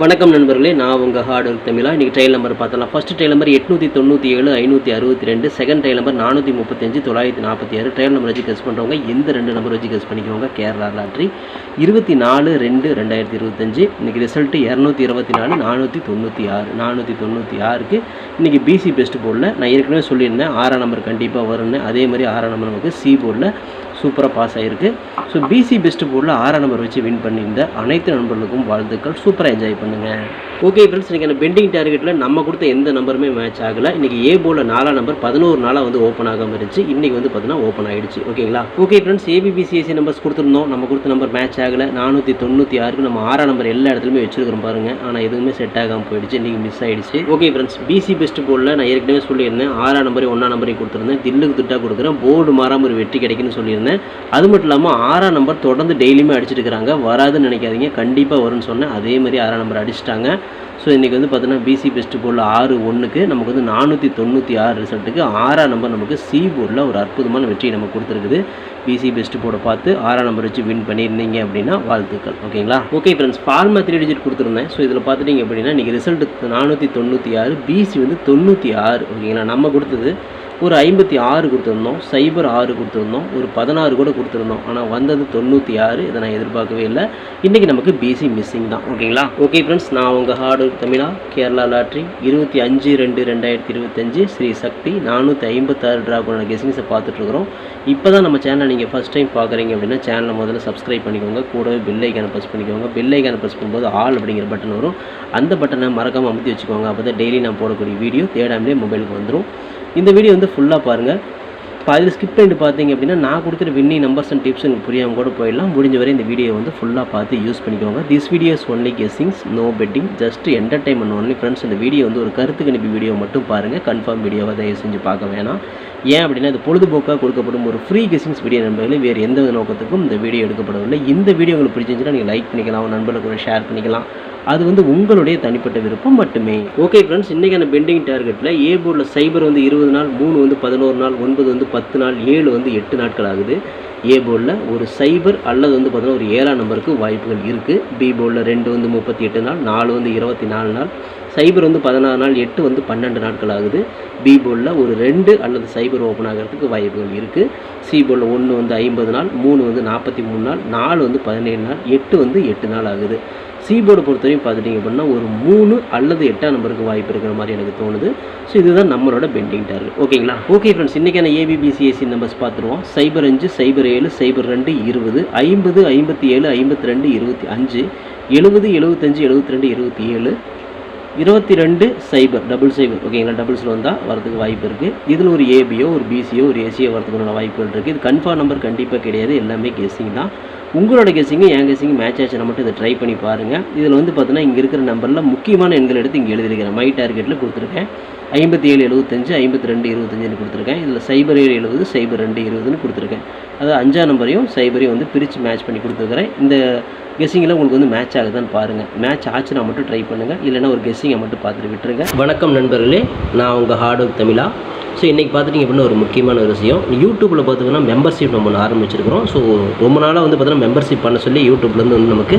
வணக்கம் நண்பர்களே நான் உங்கள் ஹார்ட் ஒர்க் தமிழா. இன்றைக்கி ட்ரையல் நம்பர் பார்த்தலாம் ஃபஸ்ட்டு ட்ரெயில் நம்பர் எட்நூற்றி தொண்ணூற்றி ஏழு ஐநூற்றி அறுபத்தி ரெண்டு. செகண்ட் ட்ரெயில் நம்பர் நானூற்றி முப்பத்தஞ்சு தொள்ளாயிரத்தி நாற்பத்தி ஆறு. ட்ரெயில் நம்பர் வச்சு கெஸ் பண்ணுறவங்க எந்த ரெண்டு நம்பர் வச்சு கெஸ் பண்ணிக்கோங்க. கேரளா லாட்ரி இருபத்தி நாலு ரெண்டு ரெண்டாயிரத்தி இருபத்தஞ்சு. இன்றைக்கி ரிசல்ட்டு இரநூத்தி இருபத்தி நாலு நானூற்றி தொண்ணூற்றி ஆறு. நானூற்றி தொண்ணூற்றி ஆறுக்கு இன்றைக்கி பிசி பெஸ்ட் போர்டில் நான் ஏற்கனவே சொல்லியிருந்தேன். ஆறாம் நம்பர் கண்டிப்பாக வரும்னு. அதே மாதிரி ஆறாம் நம்பர் நமக்கு சி போர்டில் சூப்பராக பாஸ் ஆகிருக்கு ஸோ பிசி பெஸ்ட் போர்டில் ஆறாம் நம்பர் வச்சு வின் பண்ணியிருந்த அனைத்து நண்பர்களுக்கும் வாழ்த்துக்கள். சூப்பராக என்ஜாய் பண்ணுங்கள் ஓகே ஃப்ரெண்ட்ஸ் இன்றைக்கி பெண்டிங் டார்கெட்டில் நம்ம கொடுத்த எந்த நம்பருமே மேட்ச் ஆகலை. இன்றைக்கி ஏ போர்டில் நாலாம் நம்பர் பதினோரு நாளாக வந்து ஓப்பன் ஆகாமல் இருந்துச்சு. இன்றைக்கி வந்து பார்த்தீங்கன்னா ஓப்பன் ஆகிடுச்சு ஓகேங்களா ஓகே ஃப்ரெண்ட்ஸ் ஏபிபிசிஎஸ்சி நம்பர்ஸ் கொடுத்துருந்தோம். நம்ம கொடுத்த நம்பர் மேட்ச் ஆகலை. நானூற்றி தொண்ணூற்றி ஆறுக்கு நம்ம ஆறாம் நம்பர் எல்லா இடத்துலையுமே வச்சிருக்கிறோம் பாருங்க. ஆனால் எதுவுமே செட் ஆகாமல் போயிடுச்சு. இன்றைக்கி மிஸ் ஆகிடுச்சு ஓகே ஃப்ரெண்ட்ஸ் பிசி பெஸ்ட் போர்டில் நான் ஏற்கனவே சொல்லியிருந்தேன். ஆறாம் நம்பரையும் ஒன்றாம் நம்பரையும் கொடுத்துருந்தேன். தில்லுக்கு திட்டா கொடுக்குறேன். போர்டு மாறாமல் ஒரு வெற்றி கிடைக்குன்னு சொல்லியிருந்தேன். அது மட்டும் இல்லாமல் ஆறாம் நம்பர் தொடர்ந்து டெய்லியுமே அடிச்சிட்டு வராதுன்னு நினைக்காதீங்க. கண்டிப்பாக வரும்னு சொன்னேன். அதே மாதிரி ஆறாம் நம்பர் அடிச்சிட்டாங்க. ஸோ இன்றைக்கி வந்து பார்த்தீங்கன்னா பிசி பெஸ்ட் போர்டில் ஆறு ஒன்றுக்கு நமக்கு வந்து நானூற்றி தொண்ணூற்றி ஆறு ரிசல்ட்டுக்கு ஆறாம் நம்பர் நமக்கு சி போர்டில் ஒரு அற்புதமான வெற்றியை நமக்கு கொடுத்துருக்குது. பிசி பெஸ்ட் போர்டை பார்த்து ஆறாம் நம்பர் வச்சு வின் பண்ணியிருந்தீங்க அப்படின்னா வாழ்த்துக்கள். ஓகேங்களா ஓகே ஃப்ரெண்ட்ஸ் ஃபார்மா த்ரீ டிஜிட் கொடுத்துருந்தேன். ஸோ இதில் பார்த்துட்டிங்க அப்படின்னா இன்றைக்கி ரிசல்ட் நானூற்றி தொண்ணூற்றி ஆறு பிசி வந்து தொண்ணூற்றி ஆறு. ஓகேங்களா நம்ம கொடுத்தது ஒரு ஐம்பத்தி ஆறு கொடுத்துருந்தோம் சைபர் ஆறு கொடுத்துருந்தோம் ஒரு பதினாறு கூட கொடுத்துருந்தோம். ஆனால் வந்தது தொண்ணூற்றி ஆறு. இதை நான் எதிர்பார்க்கவே இல்லை. இன்றைக்கி நமக்கு பிசி மிஸ்ஸிங் தான். ஓகேங்களா? ஓகே ஃப்ரெண்ட்ஸ் நான் உங்கள் ஹார்டு தமிழா கேரளா லாட்ரி இருபத்தி அஞ்சு ரெண்டு ரெண்டாயிரத்தி இருபத்தஞ்சு ஸ்ரீ சக்தி நானூற்றி ஐம்பத்தாறு ட்ராகோட கெஸிங்ஸை பார்த்துட்ருக்குறோம் இப்போ தான் நம்ம சேனலை நீங்கள் ஃபஸ்ட் டைம் பார்க்குறீங்க அப்படின்னா சேனலை முதல்ல சப்ஸ்கிரைப் பண்ணிக்கோங்க. கூடவே பெல் ஐக்கானை ப்ரெஸ் பண்ணிக்கோங்க. பெல் ஐக்கானை ப்ரெஸ் பண்ணும்போது ஆல் அப்படிங்கிற பட்டன் வரும். அந்த பட்டனை மறக்காமல் அமுத்தி வச்சுக்கோங்க. அப்போ தான் டெய்லி நான் போடக்கூடிய வீடியோ தேடாமலே மொபைலுக்கு வந்துடும் இந்த வீடியோ வந்து ஃபுல்லாக பாருங்கள் இப்போ அதில் ஸ்கிப் பண்ணிட்டு பார்த்தீங்க அப்படின்னா நான் கொடுக்குற வின்னி நம்பர்ஸ் அண்ட் டிப்ஸ் உங்களுக்கு புரியாமல் கூட போயிடலாம். முடிஞ்ச வரை இந்த வீடியோ வந்து ஃபுல்லாக பார்த்து யூஸ் பண்ணிக்கோங்க. This videos only guessings no betting just entertainment only friends இந்த வீடியோ வந்து ஒரு கருத்து கணிப்பு வீடியோ மட்டும் பாருங்கள் கன்ஃபார்ம் வீடியோவை தயவு செஞ்சு பார்க்க வேணாம். ஏன் அப்படின்னா இது பொழுதுபோக்காக கொடுக்கப்படும் ஒரு ஃப்ரீ கெஸிங்ஸ் வீடியோ நண்பர்களே. வேறு எந்த நோக்கத்துக்கும் இந்த வீடியோ எடுக்கப்படவில்லை. இந்த வீடியோ உங்களுக்கு பிடிச்சிருந்துச்சுன்னா நீங்கள் லைக் பண்ணிக்கலாம். உங்கள் நண்பர்களுக்கு கூட ஷேர் பண்ணிக்கலாம். அது வந்து உங்களுடைய தனிப்பட்ட விருப்பம் மட்டுமே. ஓகே ஃப்ரெண்ட்ஸ் இன்றைக்கான பெண்டிங் டார்கெட்டில் ஏ போர்டில் சைபர் வந்து இருபது நாள் மூணு வந்து பதினோரு நாள் ஒன்பது வந்து பத்து நாள் ஏழு வந்து எட்டு நாட்கள் ஆகுது. ஏ போர்டில் ஒரு சைபர் அல்லது வந்து பார்த்தீங்கன்னா ஒரு ஏழாம் நம்பருக்கு வாய்ப்புகள் இருக்குது பி போர்டில் ரெண்டு வந்து முப்பத்தி எட்டு நாள் நாலு வந்து இருபத்தி நாலு நாள். சைபர் வந்து பதினாறு நாள் எட்டு வந்து பன்னெண்டு நாட்கள் ஆகுது. பி போர்டில் ஒரு ரெண்டு அல்லது சைபர் ஓப்பன் ஆகிறதுக்கு வாய்ப்புகள் இருக்குது சி போர்டில் ஒன்று வந்து ஐம்பது நாள் மூணு வந்து நாற்பத்தி மூணு நாள் நாலு வந்து பதினேழு நாள் எட்டு வந்து எட்டு நாள் ஆகுது. சீபோர்டு பொறுத்தவரையும் பார்த்துட்டிங்க அப்படின்னா ஒரு மூணு அல்லது எட்டாம் நம்பருக்கு வாய்ப்பு இருக்கிற மாதிரி எனக்கு தோணுது. ஸோ இதுதான் நம்மளோட பெண்டிங் டார்கெட் ஓகேங்களா? ஓகே ஃப்ரெண்ட்ஸ் இன்றைக்கான ஏபிபிசிஎஸ்சி நம்பர்ஸ் பார்த்துருவோம். சைபர் அஞ்சு சைபர் ஏழு சைபர் ரெண்டு இருபது ஐம்பது ஐம்பத்தி ஏழு ஐம்பத்தி ரெண்டு இருபத்தி அஞ்சு எழுபது எழுபத்தஞ்சு எழுபத்தி ரெண்டு இருபத்தி ஏழு இருபத்தி ரெண்டு சைபர் டபுள் சைபர். ஓகேங்களா டபுள்ஸில் வந்தால் வரதுக்கு வாய்ப்பு இருக்குது இதில் ஒரு ஏபியோ ஒரு பிசியோ ஒரு ஏசியோ வரதுக்குள்ள வாய்ப்புகள் இருக்குது இது கன்ஃபார்ம் நம்பர் கண்டிப்பாக கிடையாது. எல்லாமே கெஸ்ஸிங் தான். உங்களோட கெஸ்ஸிங்கு என் கெஸ்ஸிங் மேட்ச் ஆச்சுன்னா மட்டும் இதை ட்ரை பண்ணி பாருங்கள் இதில் வந்து பார்த்தீங்கன்னா இங்கே இருக்கிற நம்பரில் முக்கியமான எண்கள் எடுத்து இங்கே எழுதிருக்கிறேன் மை டார்கெட்டில் கொடுத்துருக்கேன். ஐம்பத்தி ஏழு எழுபத்தஞ்சு ஐம்பத்தி ரெண்டு இருபத்தஞ்சுன்னு கொடுத்துருக்கேன். இதில் சைபர் ஏழு எழுபது சைபர் ரெண்டு இருபதுன்னு கொடுத்துருக்கேன். அதாவது அஞ்சாம் நம்பரையும் சைபரையும் வந்து பிரித்து மேட்ச் பண்ணி கொடுத்துருக்குறேன். இந்த கெஸ்ஸிங்கில் உங்களுக்கு வந்து மேட்ச் ஆகுதான்னு பாருங்கள் மேட்ச் ஆச்சுன்னா மட்டும் ட்ரை பண்ணுங்கள் இல்லைன்னா ஒரு கெஸ்ஸிங்கை மட்டும் பார்த்துட்டு விட்டுருங்க. வணக்கம் நண்பர்களே நான் உங்கள் ஹார்ட் ஒர்க் தமிழா. ஸோ இன்றைக்கி பார்த்துட்டிங்க அப்படின்னா ஒரு முக்கியமான ஒரு விஷயம். யூடியூப்பில் பார்த்தீங்கன்னா மெம்பர்ஷிப் நம்ம ஒன்று ஆரம்பிச்சிருக்கிறோம். ஸோ ரொம்ப நாளாக வந்து பார்த்தீங்கன்னா மெம்பர்ஷிப் பண்ண சொல்லி யூடியூப்லேருந்து வந்து நமக்கு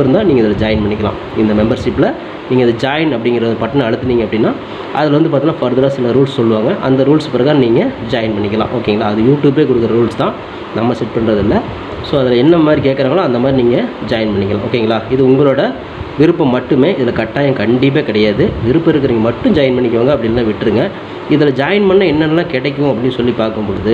இருந்தால் நீங்கள் இதில் ஜாயின் பண்ணிக்கலாம். இந்த மெம்பர்ஷிப்பில் நீங்கள் இது ஜாயின் அப்படிங்கிற பட்டனை அழுத்துனீங்க அப்படின்னா அதில் வந்து பார்த்தீங்கன்னா ஃபர்தராக சில ரூல்ஸ் சொல்லுவாங்க. அந்த ரூல்ஸ் பிரகாரம் நீங்கள் ஜாயின் பண்ணிக்கலாம். ஓகேங்களா அது யூடியூப்பே கொடுக்குற ரூல்ஸ் தான். நம்ம செட் பண்ணுறதில்ல ஸோ அதில் என்ன மாதிரி கேட்குறாங்களோ அந்த மாதிரி நீங்கள் ஜாயின் பண்ணிக்கலாம். ஓகேங்களா இது உங்களோட விருப்பம் மட்டுமே. இதில் கட்டாயம் கண்டிப்பாக கிடையாது. விருப்பம் இருக்கிறவங்க மட்டும் ஜாயின் பண்ணிக்கோங்க அப்படின்லாம் விட்டுருங்க. இதில் ஜாயின் பண்ணால் என்னென்னலாம் கிடைக்கும் அப்படின்னு சொல்லி பார்க்கும்பொழுது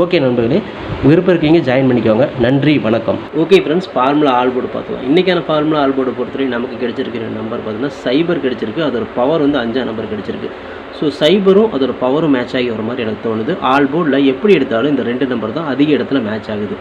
ஓகே நண்பர்களே விருப்பம் இருக்கீங்க ஜாயின் பண்ணிக்கோங்க. நன்றி வணக்கம். ஓகே ஃப்ரெண்ட்ஸ் ஃபார்முலா ஆல்போர்டு பார்த்துக்கலாம் இன்றைக்கான ஃபார்முலா ஆல்போர்டு பொறுத்தவரை நமக்கு கிடைச்சிருக்கிற நம்பர் பார்த்தீங்கன்னா சைபர் கிடைச்சிருக்கு. அதோட பவர் வந்து அஞ்சாம் நம்பர் கிடைச்சிருக்கு. ஸோ சைபரும் அதோட பவரும் மேட்ச் ஆகி வர மாதிரி எனக்கு தோணுது. ஆல்போர்டில் எப்படி எடுத்தாலும் இந்த ரெண்டு நம்பர் தான் அதிக இடத்துல மேட்ச் ஆகுது.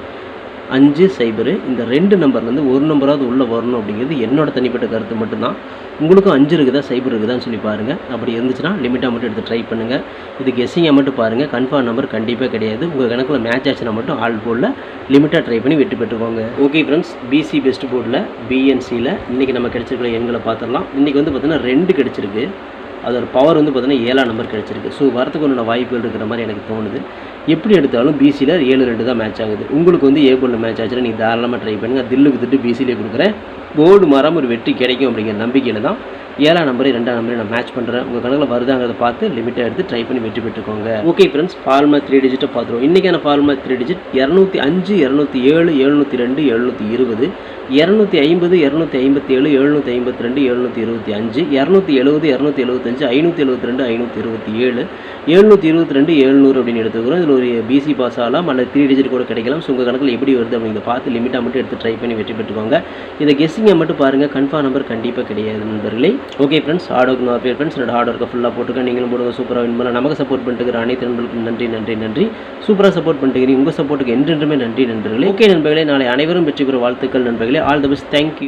அஞ்சு சைபரு. இந்த ரெண்டு நம்பர்லேருந்து ஒரு நம்பராவது உள்ளே வரணும் அப்படிங்கிறது என்னோட தனிப்பட்ட கருத்து மட்டும்தான். உங்களுக்கும் அஞ்சு இருக்குதா சைபர் இருக்குதான்னு சொல்லி பாருங்கள் அப்படி இருந்துச்சுன்னா லிமிட்டாக மட்டும் எடுத்து ட்ரை பண்ணுங்கள் இது கெஸ்ஸிங்காக மட்டும் பாருங்கள் கன்ஃபார்ம் நம்பர் கண்டிப்பாக கிடையாது. உங்கள் கணக்கில் மேட்ச் ஆச்சுன்னா மட்டும் ஆல் போர்டில் லிமிட்டாக ட்ரை பண்ணி வெற்றி பெற்றுக்கோங்க. ஓகே ஃப்ரெண்ட்ஸ் பிசி பெஸ்ட் போர்டில் பிஎன்சியில் இன்றைக்கி நம்ம கிடச்சிருக்கிற எண்களை பார்த்துடலாம். இன்றைக்கி வந்து பார்த்திங்கன்னா ரெண்டு கிடச்சிருக்கு. அதோட பவர் வந்து பார்த்தீங்கன்னா ஏழாம் நம்பர் கிடச்சிருக்கு. ஸோ வரத்துக்கு உண்டான வாய்ப்புகள் இருக்கிற மாதிரி எனக்கு தோணுது. எப்படி எடுத்தாலும் பிசியில் ஏழு ரெண்டு தான் மேட்ச் ஆகுது. உங்களுக்கு வந்து ஏ போர்டில் மேட்ச் ஆச்சுன்னா நீங்கள் தாராளமாக ட்ரை பண்ணுங்கள் தில்லுக்கு திட்டு பிசியிலே கொடுக்குறேன். போர்டு மரம் ஒரு வெற்றி கிடைக்கும் அப்படிங்கிற நம்பிக்கையில் தான் ஏழாம் நம்பர் ரெண்டாம் நம்பரை நான் மேட்ச் பண்ணுறேன் உங்கள் கணக்கில் வருதாங்கிறத பார்த்து லிமிட்டாக எடுத்து ட்ரை பண்ணி வெற்றி பெற்றுக்கோங்க. ஓகே ஃப்ரெண்ட்ஸ் ஃபார்மா த்ரீ டிஜிட்டை பார்த்துருவோம். இன்றைக்கான ஃபார்மா த்ரீ டிஜிட் இரநூத்தி அஞ்சு இரநூத்தி ஏழு எழுநூற்றி ரெண்டு எழுநூற்றி இருபது இரநூத்தி ஐம்பது இரநூத்தி ஐம்பத்தி ஏழு எழுநூற்றி ஐம்பத்தி ரெண்டு எழுநூற்றி இருபத்தி அஞ்சு இரநூத்தி எழுபது இரநூத்தி எழுபத்தஞ்சு ஐநூற்றி எழுபத்தி ரெண்டு ஐநூற்றி இருபத்தி ஏழு எழுநூற்றி இருபத்தி ரெண்டு எழுநூறு அப்படின்னு எடுத்துக்கிறோம். இதில் ஒரு பிசி பாஸ் ஆகலாம். அல்லது த்ரீ டிஜிட் கூட கிடைக்கலாம். ஸோ உங்கள் கணக்கில் எப்படி வருது அப்படிங்கிறத பார்த்து லிமிட்டாக மட்டும் எடுத்து ட்ரை பண்ணி வெற்றி பெற்றுக்கோங்க. இதை கெஸ்ஸிங்கை மட்டும் பாருங்கள் கன்ஃபார்ம் நம்பர் கண்டிப்பாக கிடையாது நண்பர்களே. ஓகே ஃப்ரெண்ட்ஸ் ஹார்ட் ஒர்க் நான் ஃப்ரெண்ட்ஸ் என்னோட ஹார்ட் ஒர்க்கை ஃபுல்லாக போட்டுருக்கேன் நீங்களும் போடுங்க சூப்பராக வின் பண்ண நமக்கு சப்போர்ட் பண்ணிட்டு அனைத்து நண்பர்களுக்கும் நன்றி நன்றி நன்றி. சூப்பராக சப்போர்ட் பண்ணிட்டு உங்கள் சப்போர்ட்டுக்கு என்றென்றுமே நன்றி நண்பர்களே. ஓகே நண்பர்களே நாளை அனைவரும் வெற்றி பெற வாழ்த்துக்கள் நண்பர்களே. All the best thank you